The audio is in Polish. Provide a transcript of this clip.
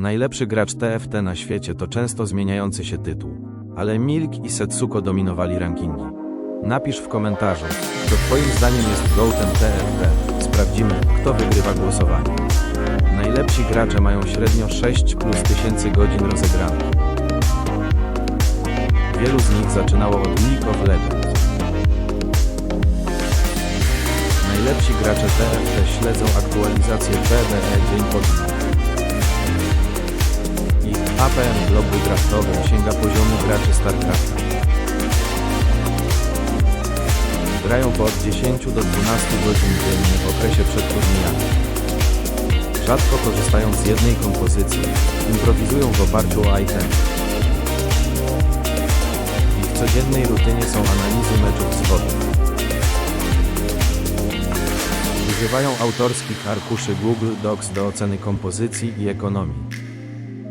Najlepszy gracz TFT na świecie to często zmieniający się tytuł, ale Milk i Setsuko dominowali rankingi. Napisz w komentarzu, kto Twoim zdaniem jest GOATem TFT. Sprawdzimy, kto wygrywa głosowanie. Najlepsi gracze mają średnio 6 plus tysięcy godzin rozegranych. Wielu z nich zaczynało od League of Legends. Najlepsi gracze TFT śledzą aktualizację PvE dzień po dniu. APM w draftowym sięga poziomu graczy StarCrafta. Grają po od 10 do 12 godzin dziennie w okresie przed turniejami. Rzadko korzystają z jednej kompozycji, improwizują w oparciu o item. W ich codziennej rutynie są analizy meczów z wody. Używają autorskich arkuszy Google Docs do oceny kompozycji i ekonomii.